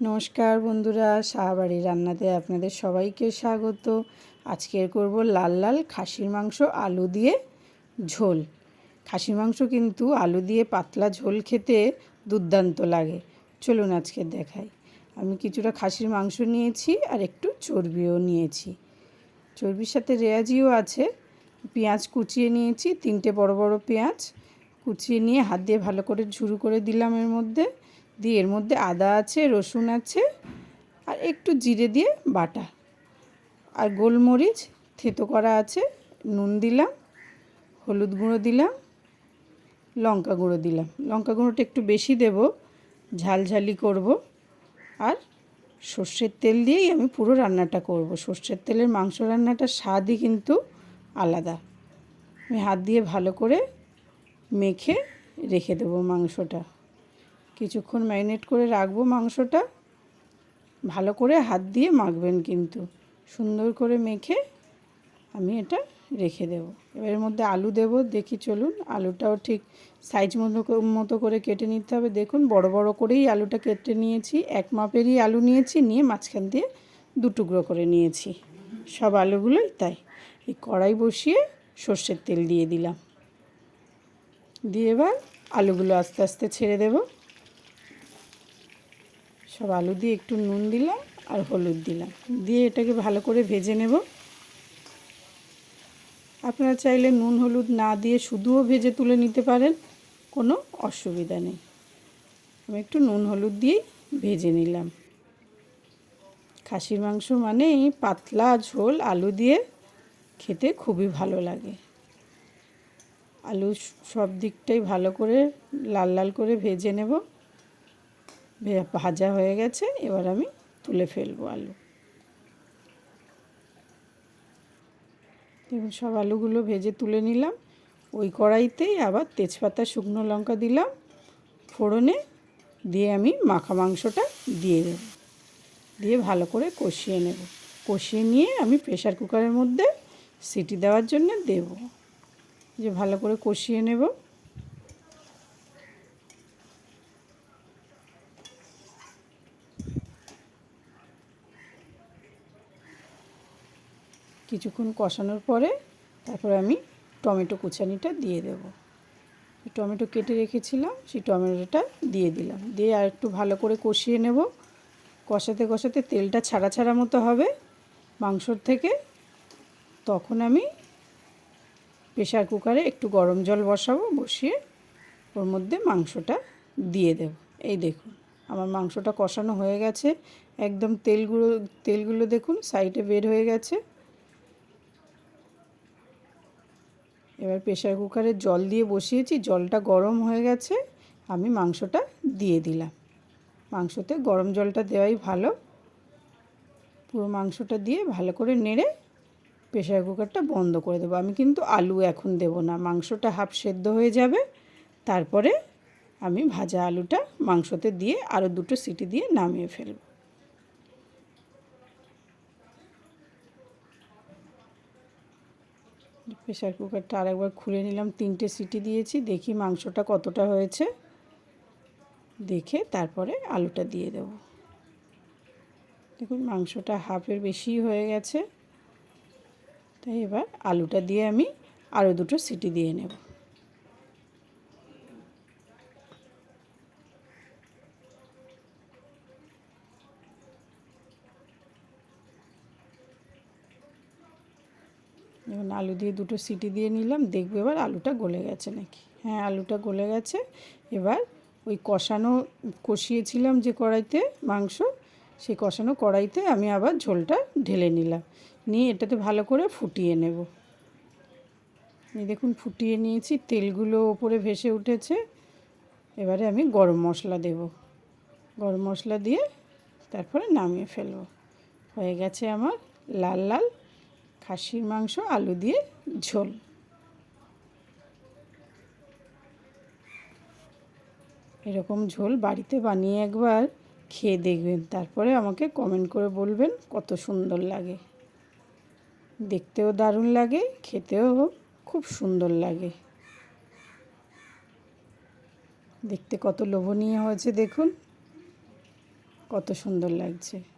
নমস্কার বন্ধুরা শাহবাড়ি রান্নাতে আপনাদের সবাইকে স্বাগত। আজকের করব লাল লাল খাসির মাংস, আলু দিয়ে ঝোল। খাসির মাংস কিন্তু আলু দিয়ে পাতলা ঝোল খেতে দুর্দান্ত লাগে। চলুন আজকে দেখাই। আমি কিছুটা খাসির মাংস নিয়েছি আর একটু চর্বিও নিয়েছি। চর্বির সাথে রেয়াজিও আছে। পেঁয়াজ কুচিয়ে নিয়েছি, তিনটে বড় বড় পেঁয়াজ। কুচিয়ে নিয়ে হাত দিয়ে ভালো করে ঝুরু করে দিলাম এর মধ্যে। দিয়ে এর মধ্যে আদা আছে, রসুন আছে, আর একটু জিরে দিয়ে বাটা। আর গোলমরিচ, থেতো করা আছে, নুন দিলাম, হলুদ গুঁড়ো দিলাম, লঙ্কা গুঁড়ো দিলাম। লঙ্কা গুঁড়োটা একটু বেশি দেব, ঝালঝালি করব, আর সর্ষের তেল দিয়েই আমি পুরো রান্নাটা করব। সর্ষের তেলের মাংস রান্নাটার স্বাদই কিন্তু আলাদা। আমি হাত দিয়ে ভালো করে মেখে রেখে দেবো মাংসটা। কিছুক্ষণ ম্যারিনেট করে রাখব মাংসটা। ভালো করে হাত দিয়ে মাখবেন কিন্তু। সুন্দর করে মেখে আমি এটা রেখে দেব। এবার এর মধ্যে আলু দেব। দেখি চলুন আলুটাও ঠিক সাইজ মতো মতো করে কেটে নিতে হবে। দেখুন বড় বড় করেই আলুটা কেটে নিয়েছি। এক মাপেরই আলু নিয়েছি। নিয়ে মাঝখান দিয়ে দু টুকরো করে নিয়েছি। সব আলুগুলোই তাই। এই কড়াই বসিয়ে সর্ষের তেল দিয়ে দিলাম। দিয়ে এবার আলুগুলো আস্তে আস্তে ছেড়ে দেবো। সব আলু দিয়ে একটু নুন দিলাম আর হলুদ দিলাম। দিয়ে এটাকে ভালো করে ভেজে নেব। আপনারা চাইলে নুন হলুদ না দিয়ে শুধুও ভেজে তুলে নিতে পারেন, কোনো অসুবিধা নেই। আমি একটু নুন হলুদ দিয়েই ভেজে নিলাম। খাসির মাংস মানেই পাতলা ঝোল আলু দিয়ে খেতে খুবই ভালো লাগে। আলু সব দিকটাই ভালো করে লাল লাল করে ভেজে নেব। ভাজা হয়ে গেছে, এবার আমি তুলে ফেলব আলু। দেখুন, সব আলুগুলো ভেজে তুলে নিলাম। ওই কড়াইতেই আবার তেজপাতা, শুকনো লঙ্কা দিলাম ফোড়নে, দিয়ে আমি মাখা মাংসটা দিয়ে দেব। দিয়ে ভালো করে কষিয়ে নেব। কষিয়ে নিয়ে আমি প্রেশার কুকারের মধ্যে সিটি দেওয়ার জন্য দেব। যে ভালো করে কষিয়ে নেব। কিছুক্ষণ কষানোর পরে তারপরে আমি টমেটো কুচানিটা দিয়ে দেব। টমেটো কেটে রেখেছিলাম, সেই টমেটোটা দিয়ে দিলাম। দিয়ে আর একটু ভালো করে কষিয়ে নেব। কষাতে কষাতে তেলটা ছাড়া ছাড়া মতো হবে। মাংসর থেকে তখন আমি প্রেশার কুকারে একটু গরম জল বসাবো, বসিয়ে ওর মধ্যে মাংসটা দিয়ে দেব। এই দেখুন, আমার মাংসটা কষানো হয়ে গেছে। একদম তেলগুলো তেলগুলো দেখুন, সাইডে বের হয়ে গেছে। এবার প্রেশার কুকারে জল দিয়ে বসিয়েছি, জলটা গরম হয়ে গেছে, আমি মাংসটা দিয়ে দিলাম। মাংসতে গরম জলটা দেওয়াই ভালো। পুরো মাংসটা দিয়ে ভালো করে নেড়ে প্রেশার কুকারটা বন্ধ করে দেবো। আমি কিন্তু আলু এখন দেব না, মাংসটা হাফ সেদ্ধ হয়ে যাবে। তারপরে আমি ভাজা আলুটা মাংসতে দিয়ে আরও দুটো সিটি দিয়ে নামিয়ে ফেলব। প্রেশার কুকারটা আরেকবার খুলে নিলাম। তিনটে সিটি দিয়েছি, দেখি মাংসটা কতটা হয়েছে। দেখে তারপরে আলুটা দিয়ে দেব। দেখুন, মাংসটা হাফের বেশি হয়ে গেছে। তাই এবার আলুটা দিয়ে আমি আরও দুটো সিটি দিয়ে নেব। যেমন আলু দিয়ে দুটো সিটি দিয়ে নিলাম, দেখব এবার আলুটা গলে গেছে নাকি। হ্যাঁ আলুটা গলে গেছে। এবার ওই কষানো, কষিয়েছিলাম যে কড়াইতে মাংস, সেই কষানো কড়াইতে আমি আবার ঝোলটা ঢেলে নিলাম। নিয়ে এটাতে ভালো করে ফুটিয়ে নেব। এই দেখুন, ফুটিয়ে নিয়েছি, তেলগুলো ওপরে ভেসে উঠেছে। এবারে আমি গরম মশলা দেব। গরম মশলা দিয়ে তারপরে নামিয়ে ফেলব। হয়ে গেছে আমার লাল লাল খাসির মাংস, আলু দিয়ে ঝোল। এরকম ঝোল বাড়িতে বানিয়ে একবার খেয়ে দেখবেন। তারপরে আমাকে কমেন্ট করে বলবেন কত সুন্দর লাগে। দেখতেও দারুণ লাগে, খেতেও খুব সুন্দর লাগে। দেখতে কত লোভনীয় হয়েছে দেখুন, কত সুন্দর লাগছে।